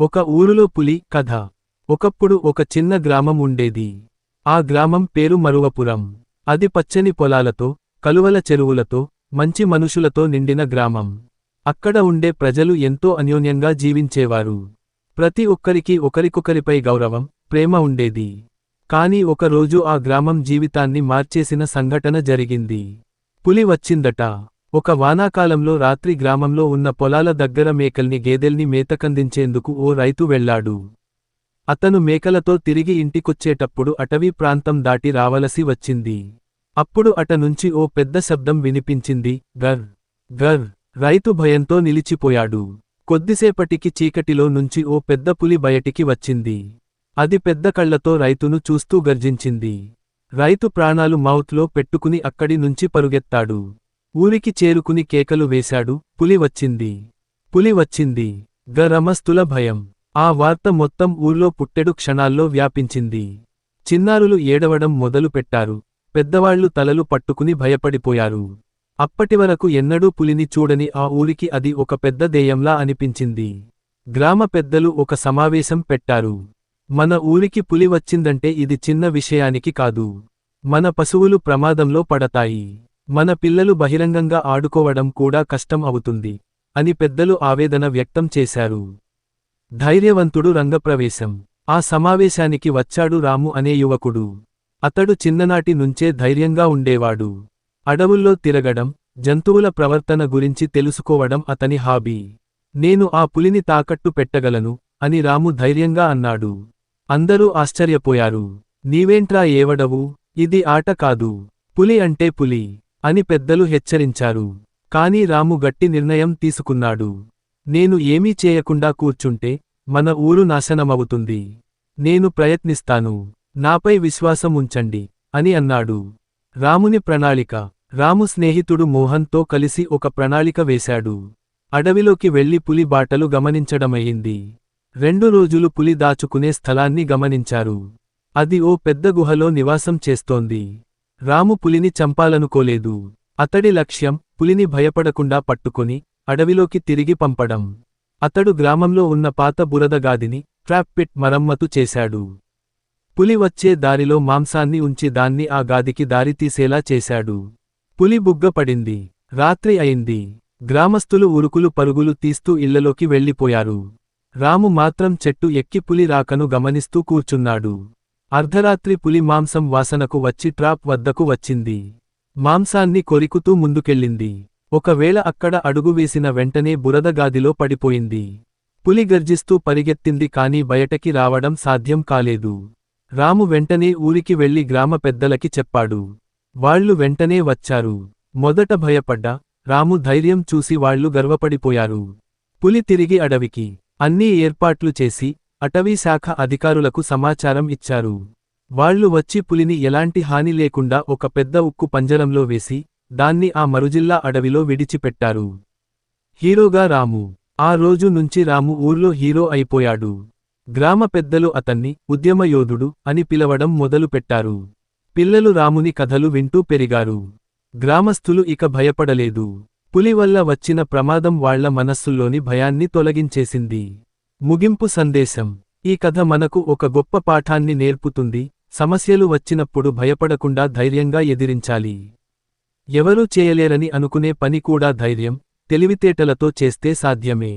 ఒక ఊరులో పులి కథ. ఒకప్పుడు ఒక చిన్న గ్రామం ఉండేది. ఆ గ్రామం పేరు మరువపురం. అది పచ్చని పొలాలతో కలువల చెరువులతో మంచి మనుషులతో నిండిన గ్రామం. అక్కడ ఉండే ప్రజలు ఎంతో అన్యోన్యంగా జీవించేవారు. ప్రతి ఒక్కరికి ఒకరికొకరిపై గౌరవం ప్రేమ ఉండేది. కాని ఒకరోజు ఆ గ్రామం జీవితాన్ని మార్చేసిన సంఘటన జరిగింది. పులి వచ్చిందట. ఒక వానాకాలంలో రాత్రి గ్రామంలో ఉన్న పొలాల దగ్గర మేకల్ని గేదెల్ని మేతకందించేందుకు ఓ రైతు వెళ్ళాడు. అతను మేకలతో తిరిగి ఇంటికొచ్చేటప్పుడు అటవీ ప్రాంతం దాటి రావలసి వచ్చింది. అప్పుడు అట నుంచి ఓ పెద్ద శబ్దం వినిపించింది. గర్ గర్ రైతు భయంతో నిలిచిపోయాడు. కొద్దిసేపటికి చీకటిలో నుంచి ఓ పెద్ద పులి బయటికి వచ్చింది. అది పెద్ద కళ్ళతో రైతును చూస్తూ గర్జించింది. రైతు ప్రాణాలు మౌత్లో పెట్టుకుని అక్కడి నుంచి పరుగెత్తాడు. ఊరికి చేరుకుని కేకలు వేశాడు. పులి వచ్చింది. పులి వచ్చింది. గరమస్తుల భయం. ఆ వార్త మొత్తం ఊర్లో పుట్టెడు క్షణాల్లో వ్యాపించింది. చిన్నారులు ఏడవడం మొదలుపెట్టారు పెద్దవాళ్ళు తలలు పట్టుకుని భయపడిపోయారు. అప్పటివరకు ఎన్నడూ పులిని చూడని ఆ ఊరికి అది ఒక పెద్ద దేయంలా అనిపించింది. గ్రామ పెద్దలు ఒక సమావేశం పెట్టారు. మన ఊరికి పులి వచ్చిందంటే ఇది చిన్న విషయానికి కాదు. మన పశువులు ప్రమాదంలో పడతాయి. మన పిల్లలు బహిరంగంగా ఆడుకోవడం కూడా కష్టం అవుతుంది అని పెద్దలు ఆవేదన వ్యక్తం చేశారు. ధైర్యవంతుడు రంగప్రవేశం. ఆ సమావేశానికి వచ్చాడు రాము అనే యువకుడు. అతడు చిన్ననాటి నుంచే ధైర్యంగా ఉండేవాడు. అడవుల్లో తిరగడం జంతువుల ప్రవర్తన గురించి తెలుసుకోవడం అతని హాబీ. నేను ఆ పులిని తాకట్టు పెట్టగలను అని రాము ధైర్యంగా అన్నాడు. అందరూ ఆశ్చర్యపోయారు. నీవేంట్రా ఏవడవు? ఇది ఆట కాదు. పులి అంటే పులి. అని పెద్దలు హెచ్చరించారు. కాని రాము గట్టి నిర్ణయం తీసుకున్నాడు. నేను ఏమీ చేయకుండా కూర్చుంటే మన ఊరు నాశనమవుతుంది. నేను ప్రయత్నిస్తాను. నాపై విశ్వాసం ఉంచండి అని అన్నాడు. రాముని ప్రణాళిక. రాము స్నేహితుడు మోహన్తో కలిసి ఒక ప్రణాళిక వేశాడు. అడవిలోకి వెళ్ళి పులి బాటలు గమనించడమయ్యింది రెండు రోజులు పులి దాచుకునే స్థలాన్ని గమనించారు. అది ఓ పెద్ద గుహలో నివాసం చేస్తోంది. రాము పులిని చంపాలనుకోలేదు. అతడి లక్ష్యం పులిని భయపడకుండా పట్టుకొని అడవిలోకి తిరిగి పంపడం. అతడు గ్రామంలో ఉన్న పాత బురదగాదిని ట్రాప్ పిట్ మరమ్మతు చేశాడు. పులి వచ్చే దారిలో మాంసాన్ని ఉంచి దాన్ని ఆ గాదికి దారితీసేలా చేశాడు. పులి బుగ్గ పడింది. రాత్రి అయింది. గ్రామస్తులు ఉరుకులు పరుగులు తీస్తూ ఇళ్ళలోకి వెళ్ళిపోయారు. రాము మాత్రం చెట్టు ఎక్కి పులి రాకను గమనిస్తూ కూర్చున్నాడు. అర్ధరాత్రి పులి మాంసం వాసనకు వచ్చి ట్రాప్ వద్దకు వచ్చింది. మాంసాన్ని కొరికుతూ ముందుకెళ్ళింది. ఒకవేళ అక్కడ అడుగు వేసిన వెంటనే బురదగాదిలో పడిపోయింది. పులి గర్జిస్తూ పరిగెత్తింది కాని బయటకి రావడం సాధ్యం కాలేదు. రాము వెంటనే ఊరికి వెళ్ళి గ్రామ పెద్దలకి చెప్పాడు. వాళ్ళు వెంటనే వచ్చారు. మొదట భయపడ్డా రాము ధైర్యం చూసి వాళ్ళు గర్వపడిపోయారు. పులి తిరిగి అడవికి అన్నీ ఏర్పాట్లు చేసి అటవీ శాఖ అధికారులకు సమాచారం ఇచ్చారు. వాళ్ళు వచ్చి పులిని ఎలాంటి హాని లేకుండా ఒక పెద్ద ఉక్కు పంజరంలో వేసి దాన్ని ఆ మరుజిల్లా అడవిలో విడిచిపెట్టారు. హీరోగా రాము. ఆ రోజు నుంచి రాము ఊర్లో హీరో అయిపోయాడు. గ్రామ పెద్దలు అతన్ని ఉద్యమయోధుడు అని పిలవడం మొదలుపెట్టారు పిల్లలు రాముని కథలు వింటూ పెరిగారు. గ్రామస్థులు ఇక భయపడలేదు. పులి వల్ల వచ్చిన ప్రమాదం వాళ్ళ మనస్సుల్లోని భయాన్ని తొలగించేసింది. ముగింపు సందేశం. ఈ కథ మనకు ఒక గొప్ప పాఠాన్ని నేర్పుతుంది. సమస్యలు వచ్చినప్పుడు భయపడకుండా ధైర్యంగా ఎదిరించాలి. ఎవరూ చేయలేరని అనుకునే పని కూడా ధైర్యం తెలివితేటలతో చేస్తే సాధ్యమే.